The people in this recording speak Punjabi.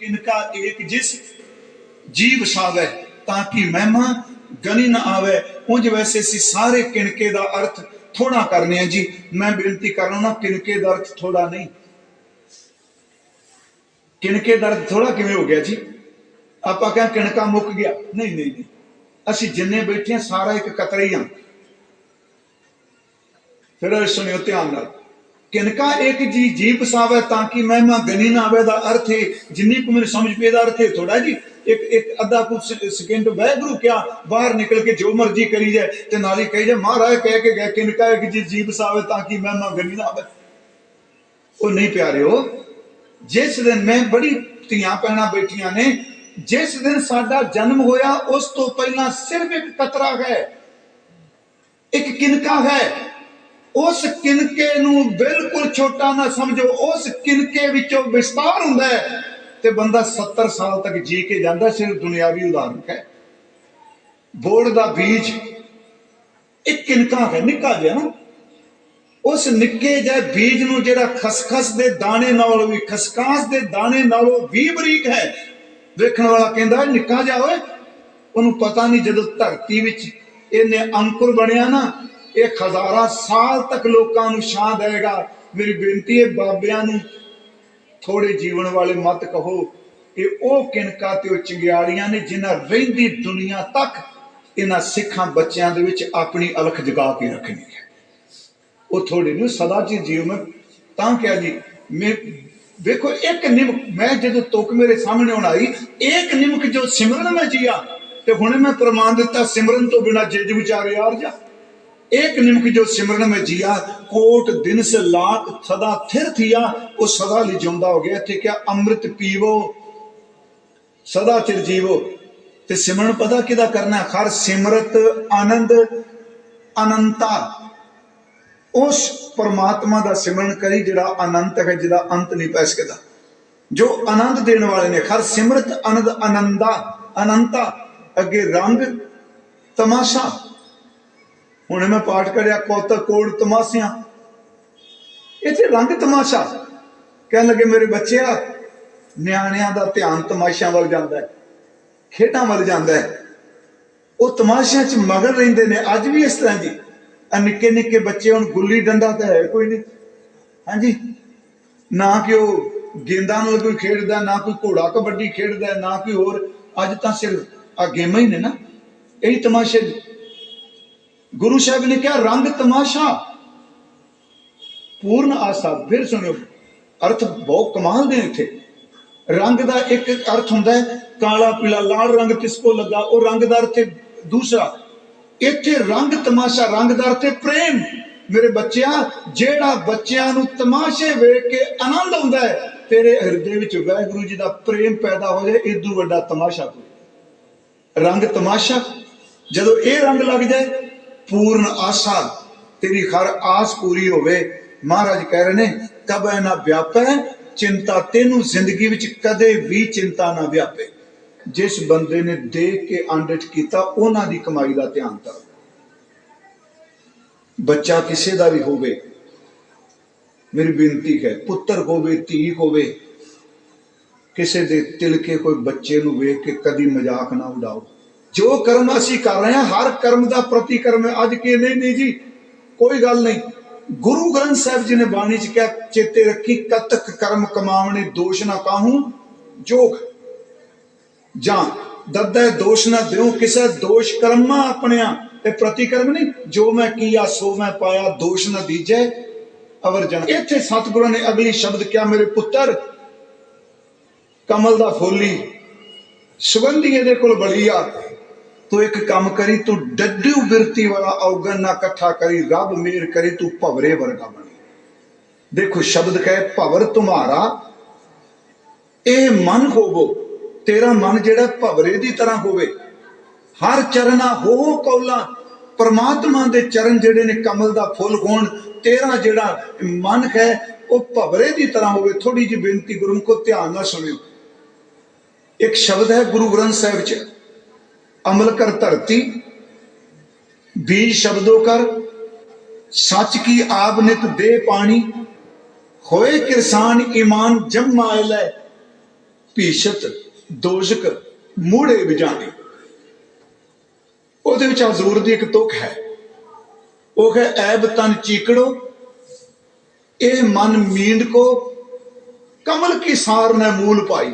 ਕਿਨਕਾ ਏਕ ਜਿਸ ਜੀ ਵਸਾਵੇ ਤਾਂ ਕਿ ਮਹਿਮਾ ਗਨੀ ਨਾ ਆਵੇ। ਉਂਝ ਵੈਸੇ ਅਸੀਂ ਸਾਰੇ ਕਿਨਕੇ ਦਾ ਅਰਥ ਥੋੜਾ ਕਰਨੇ ਆ ਜੀ। ਮੈਂ ਬੇਨਤੀ ਕਰਨਾ ਨਾ ਕਿਨਕੇ ਦਾ ਅਰਥ ਥੋੜਾ ਨਹੀਂ। ਕਿਨਕੇ ਦਾ ਅਰਥ ਥੋੜਾ ਕਿਵੇਂ ਹੋ ਗਿਆ ਜੀ? ਆਪਾਂ ਕਹਿੰਦੇ ਕਿਣਕਾ ਮੁੱਕ ਗਿਆ। ਨਹੀਂ ਨਹੀਂ ਨਹੀਂ। ਅਸੀਂ ਜਿੰਨੇ ਬੈਠੇ ਆ, ਸਾਰਾ ਇੱਕ ਕਤਰੇ ਹੀ ਆ। ਫਿਰ ਸੁਣਿਓ ਧਿਆਨ ਨਾਲ। ਕਿਨਕਾ ਇੱਕ ਜੀ ਜੀ ਪਸਾਵੇ ਤਾਂ ਕਿ ਮਹਿਮਾ ਗਨੀ ਨਾ ਦਾ ਅਰਥ ਹੈ, ਜਿੰਨੀ ਕੁ ਮੈਨੂੰ ਸਮਝ ਪਈ ਦਾ ਅਰਥ ਹੈ ਥੋੜਾ ਜੀ, ਇੱਕ ਇੱਕ ਅੱਧਾ ਕੁ ਸਕਿੰਟ ਵੈਗਰੂ ਕਿਆ, ਬਾਹਰ ਨਿਕਲ ਕੇ ਜੋ ਮਰਜ਼ੀ ਕਰੀ ਜਾਏ ਤੇ ਨਾਲ ਹੀ ਕਹੀ ਜਾਏ, ਮਹਾਰਾਜ, ਕਹਿ ਕੇ ਗਏ ਕਿਨਕਾ ਇੱਕ ਜੀ ਜੀ ਪਸਾਵੇ ਤਾਂ ਕਿ ਮਹਿਮਾ ਗਨੀ ਨਾ ਆਵੇ। ਉਹ ਨਹੀਂ ਪਿਆਰਿਓ, ਜਿਸ ਦਿਨ ਮੈਂ ਬੜੀ ਧੀਆਂ ਪੈਣਾ ਬੈਠੀਆਂ ਨੇ, ਜਿਸ ਦਿਨ ਸਾਡਾ ਜਨਮ ਹੋਇਆ, ਉਸ ਤੋਂ ਪਹਿਲਾਂ ਸਿਰਫ ਇੱਕ ਕਤਰਾ ਹੈ, ਇੱਕ ਕਿਨਕਾ ਹੈ। ਉਸ ਕਿਨਕੇ ਨੂੰ ਬਿਲਕੁਲ ਛੋਟਾ ਨਾ ਸਮਝੋ, ਉਸ ਕਿਨਕੇ ਵਿੱਚੋਂ ਵਿਸਤਾਰ ਹੁੰਦਾ ਹੈ ਤੇ ਬੰਦਾ 70 ਸਾਲ ਤੱਕ ਜੀ ਕੇ ਜਾਂਦਾ, ਸਿਰਫ ਦੁਨਿਆਵੀ ਉਦਾਹਰਨ ਹੈ। ਬੋੜ ਦਾ ਬੀਜ ਇੱਕ ਕਿਨਕਾ ਹੈ, ਨਿੱਕਾ ਜਿਹਾ ਨਾ। ਉਸ ਨਿੱਕੇ ਜਿਹੇ ਬੀਜ ਨੂੰ ਜਿਹੜਾ ਖਸਖਸ ਦੇ ਦਾਣੇ ਨਾਲੋਂ ਵੀ, ਖਸਕਾਸ ਦੇ ਦਾਣੇ ਨਾਲੋਂ ਵੀ ਬਰੀਕ ਹੈ। ਵੇਖਣ ਵਾਲਾ ਕਹਿੰਦਾ, ਨਿੱਕਾ ਜਿਹਾ ਓਏ, ਉਹਨੂੰ ਪਤਾ ਨਹੀਂ ਜਦੋਂ ਧਰਤੀ ਵਿੱਚ ਇਹਨੇ ਅੰਕੁਰ ਬਣਿਆ ਨਾ ਇਹ ਹਜ਼ਾਰਾਂ ਸਾਲ ਤੱਕ ਲੋਕਾਂ ਨੂੰ ਛਾਂ ਦੇਗਾ ਮੇਰੀ ਬੇਨਤੀ ਹੈ, ਬਾਬਿਆਂ ਨੂੰ ਥੋੜੇ ਜੀਵਨ ਵਾਲੇ ਮਤ ਕਹੋ ਇਹ ਉਹ ਕਿਨਕਾ ਤੇ ਉਹ ਚੰਗਿਆੜੀਆਂ ਨੇ ਜਿਨ੍ਹਾਂ ਰਹਿੰਦੀ ਦੁਨੀਆ ਤੱਕ ਇਹਨਾਂ ਸਿੱਖਾਂ ਬੱਚਿਆਂ ਦੇ ਵਿੱਚ ਆਪਣੀ ਅਲਖ ਜਗਾ ਕੇ ਰੱਖਣੀ ਹੈ। ਉਹ ਥੋੜੇ ਨੂੰ ਸਦਾ ਚਿਰ ਜੀਵ ਮੈਂ ਤਾਂ ਕਿਹਾ ਜੀ, ਮੈਂ ਵੇਖੋ, ਇੱਕ ਨਿਮਕ ਮੈਂ ਜਦੋਂ ਤੁਕ ਮੇਰੇ ਸਾਹਮਣੇ ਹੁਣ ਆਈ, ਇੱਕ ਨਿਮਕ ਜੋ ਸਿਮਰਨ ਮੈਂ ਜੀਆ, ਤੇ ਹੁਣੇ ਮੈਂ ਪ੍ਰਮਾਣ ਦਿੱਤਾ, ਸਿਮਰਨ ਤੋਂ ਬਿਨਾ ਜਿਜ ਵਿਚਾਰੇ ਯਾਰ ਜਾ। एक निमक जो सिमरन में जिया कोट दिन से लाख सदा थिर थिया वो सदा ਲਈ ਜਿਉਂਦਾ ਹੋ ਗਿਆ ਇੱਥੇ ਕਿਹਾ ਅੰਮ੍ਰਿਤ ਪੀਵੋ ਸਦਾ ਚਿਰ ਜੀਵੋ ਤੇ ਸਿਮਰਨ ਪਤਾ ਕਿਹਦਾ ਕਰਨਾ ਹੈ? ਹਰ ਸਿਮਰਤ ਆਨੰਦ ਅਨੰਤਾ ਉਸ ਪਰਮਾਤਮਾ ਦਾ ਸਿਮਰਨ ਕਰੀ ਜਿਹੜਾ ਅਨੰਤ ਹੈ ਜਿਹਦਾ ਅੰਤ ਨਹੀਂ ਪੈ ਸਕਦਾ ਜੋ ਆਨੰਦ ਦੇਣ ਵਾਲੇ ਨੇ ਹਰ ਸਿਮਰਤ ਆਨੰਦ ਆਨੰਦਾ ਅਨੰਤਾ ਅੱਗੇ ਰੰਗ ਤਮਾਸ਼ਾ ਹੁਣ ਮੈਂ ਪਾਠ ਕਰਿਆ, ਕੌਤਕ, ਕੋੜ, ਤਮਾਸ਼ਿਆਂ। ਇੱਥੇ ਰੰਗ ਤਮਾਸ਼ਾ। ਕਹਿਣ ਲੱਗੇ, ਮੇਰੇ ਬੱਚਿਆ, ਨਿਆਣਿਆਂ ਦਾ ਧਿਆਨ ਤਮਾਸ਼ਿਆਂ ਵੱਲ ਜਾਂਦਾ ਹੈ, ਖੇਡਾਂ ਵੱਲ ਜਾਂਦਾ ਹੈ। ਉਹ ਤਮਾਸ਼ਿਆਂ 'ਚ ਮਗਨ ਰਹਿੰਦੇ ਨੇ, ਅੱਜ ਵੀ ਇਸ ਤਰ੍ਹਾਂ ਜੀ। ਆ ਨਿੱਕੇ ਨਿੱਕੇ ਬੱਚੇ, ਹੁਣ ਗੁੱਲੀ ਡੰਡਾ ਤਾਂ ਹੈ ਕੋਈ ਨਹੀਂ। ਹਾਂਜੀ? ਨਾ ਕਿ ਉਹ ਗੇਂਦਾਂ ਨਾਲ ਕੋਈ ਖੇਡਦਾ, ਨਾ ਕੋਈ ਘੋੜਾ ਕਬੱਡੀ ਖੇਡਦਾ, ਨਾ ਕੋਈ ਹੋਰ। ਅੱਜ ਤਾਂ ਸਿਰਫ ਆ ਗੇਮਾਂ ਹੀ ਨੇ ਨਾ। ਇਹੀ ਤਮਾਸ਼ੇ ਗੁਰੂ ਸਾਹਿਬ ਨੇ ਕਿਹਾ, ਰੰਗ ਤਮਾਸ਼ਾ। ਪੂਰਨ ਆਸਾ। ਫਿਰ ਸੁਣਿਓ, ਅਰਥ ਬਹੁਤ ਕਮਾਲ ਦੇ ਇੱਥੇ। ਰੰਗ ਦਾ ਇੱਕ ਅਰਥ ਹੁੰਦਾ ਹੈ, ਕਾਲਾ, ਪੀਲਾ, ਲਾਲ ਰੰਗ ਕਿਸ ਕੋ ਲੱਗਾ, ਉਹ ਰੰਗ ਦਾ ਅਰਥ ਦੂਸਰਾ। ਇੱਥੇ ਰੰਗ ਤਮਾਸ਼ਾ, ਰੰਗ ਦਾ ਅਰਥ ਹੈ ਪ੍ਰੇਮ। ਮੇਰੇ ਬੱਚਿਆ, ਜਿਹੜਾ ਬੱਚਿਆਂ ਨੂੰ ਤਮਾਸ਼ੇ ਵੇਖ ਕੇ ਆਨੰਦ ਆਉਂਦਾ ਹੈ, ਤੇਰੇ ਹਿਰਦੇ ਵਿੱਚ ਵਾਹਿਗੁਰੂ ਜੀ ਦਾ ਪ੍ਰੇਮ ਪੈਦਾ ਹੋ ਜਾਏ ਇਦੋਂ ਵੱਡਾ ਤਮਾਸ਼ਾ ਕੋਈ। ਰੰਗ ਤਮਾਸ਼ਾ। ਜਦੋਂ ਇਹ ਰੰਗ ਲੱਗ ਜਾਏ ਪੂਰਨ ਆਸਾ ਤੇਰੀ ਹਰ ਆਸ ਪੂਰੀ ਹੋਵੇ। ਮਹਾਰਾਜ ਕਹਿ ਰਹੇ ਨੇ ਕਬੈ ਨਾ ਵਿਆਪੈ ਚਿੰਤਾ ਤੈਨੂੰ ਜ਼ਿੰਦਗੀ ਵਿੱਚ ਕਦੇ ਵੀ ਚਿੰਤਾ ਨਾ ਵਿਆਪੇ। ਜਿਸ ਬੰਦੇ ਨੇ ਦੇਖ ਕੇ ਆਂਡਟ ਕੀਤਾ, ਉਹਨਾਂ ਦੀ ਕਮਾਈ ਦਾ ਧਿਆਨ ਕਰੋ ਬੱਚਾ ਕਿਸੇ ਦਾ ਵੀ ਹੋਵੇ, ਮੇਰੀ ਬੇਨਤੀ ਹੈ, ਪੁੱਤਰ ਹੋਵੇ, ਧੀ ਹੋਵੇ, ਕਿਸੇ ਦੇ ਤਿਲਕੇ ਕੋਈ ਬੱਚੇ ਨੂੰ ਵੇਖ ਕੇ ਕਦੀ ਮਜ਼ਾਕ ਨਾ ਉਡਾਓ। ਜੋ ਕਰਮ ਅਸੀਂ ਕਰ ਰਹੇ ਹਾਂ, ਹਰ ਕਰਮ ਦਾ ਪ੍ਰਤੀਕਰਮ ਹੈ। ਅੱਜ ਕੀ ਨਹੀਂ ਨਹੀਂ ਜੀ, ਕੋਈ ਗੱਲ ਨਹੀਂ। ਗੁਰੂ ਗ੍ਰੰਥ ਸਾਹਿਬ ਜੀ ਨੇ ਬਾਣੀ ਚ ਕਿਹਾ, ਚੇਤੇ ਰੱਖੀ, ਕਤਕ ਕਰਮ ਕਮਾਵਣੇ, ਦੋਸ਼ ਨਾ ਕਾਹੂ ਜੋਗ। ਜਾਂ ਦੱਦਾ ਦੋਸ਼ ਨਾ ਦਿਓ ਕਿਸੇ ਦੋਸ਼ ਕਰਮਾ ਆਪਣਿਆਂ ਤੇ ਪ੍ਰਤੀਕਰਮ ਨਹੀਂ। ਜੋ ਮੈਂ ਕੀਆ, ਸੋ ਮੈਂ ਪਾਇਆ, ਦੋਸ਼ ਨਾ ਦੀਜੈ ਅਵਰ ਜਨ। ਇੱਥੇ ਸਤਿਗੁਰਾਂ ਨੇ ਅਗਲੀ ਸ਼ਬਦ ਕਿਹਾ, ਮੇਰੇ ਪੁੱਤਰ, ਕਮਲ ਦਾ ਫੋਲੀ ਸੁਗੰਧੀ ਇਹਦੇ ਕੋਲ ਬੜੀ ਆ। ਤੂੰ ਇੱਕ ਕੰਮ ਕਰੀ, ਤੂੰ ਡੱਡੂ ਬਿਰਤੀ ਵਾਲਾ ਔਗਣ ਨਾ ਇਕੱਠਾ ਕਰੀ, ਰੱਬ ਮੇਰ ਕਰੀ, ਤੂੰ ਭਵਰੇ ਵਰਗਾ ਬਣੀ। ਦੇਖੋ, ਸ਼ਬਦ ਕਹੇ, ਭਵਰ ਤੁਮਾਰਾ। ਇਹ ਮਨ ਹੋਵੋ, ਤੇਰਾ ਮਨ ਜਿਹੜਾ ਭਵਰੇ ਦੀ ਤਰ੍ਹਾਂ ਹੋਵੇ। ਹਰ ਚਰਨਾ ਹੋ ਕੌਲਾ, ਪਰਮਾਤਮਾ ਦੇ ਚਰਨ ਜਿਹੜੇ ਨੇ ਕਮਲ ਦਾ ਫੁੱਲ ਹੋਣ, ਤੇਰਾ ਜਿਹੜਾ ਮਨ ਹੈ, ਉਹ ਭਵਰੇ ਦੀ ਤਰ੍ਹਾਂ ਹੋਵੇ। ਥੋੜੀ ਜਿਹੀ ਬੇਨਤੀ ਗੁਰਮੁਖੋ, ਧਿਆਨ ਨਾਲ ਸੁਣਿਓ। ਇੱਕ ਸ਼ਬਦ ਹੈ ਗੁਰੂ ਗ੍ਰੰਥ ਸਾਹਿਬ ਚ ਅਮਲ ਕਰ ਧਰਤੀ। ਬੀਜ ਸ਼ਬਦੋ ਕਰ। ਸੱਚ ਕੀ ਆਬ ਨਿਤ ਦੇ ਪਾਣੀ। ਹੋਏ ਕਿਰਸਾਨ ਈਮਾਨ ਜੰਮਾਇ ਲੈ। ਭੀਸ਼ਤ ਦੋਸ਼ਕ ਮੂੜੇ ਵਿਜਾਣੀ। ਉਹਦੇ ਵਿੱਚ ਹਜ਼ੂਰ ਦੀ ਇੱਕ ਤੁਕ ਹੈ। ਉਹ ਹੈ, ਐਬ ਤਨ ਚੀਕੜੋ। ਇਹ ਮਨ ਮੀਂਡ ਕੋ। ਕਮਲ ਕੀ ਸਾਰ ਨੇ ਮੂਲ ਪਾਈ।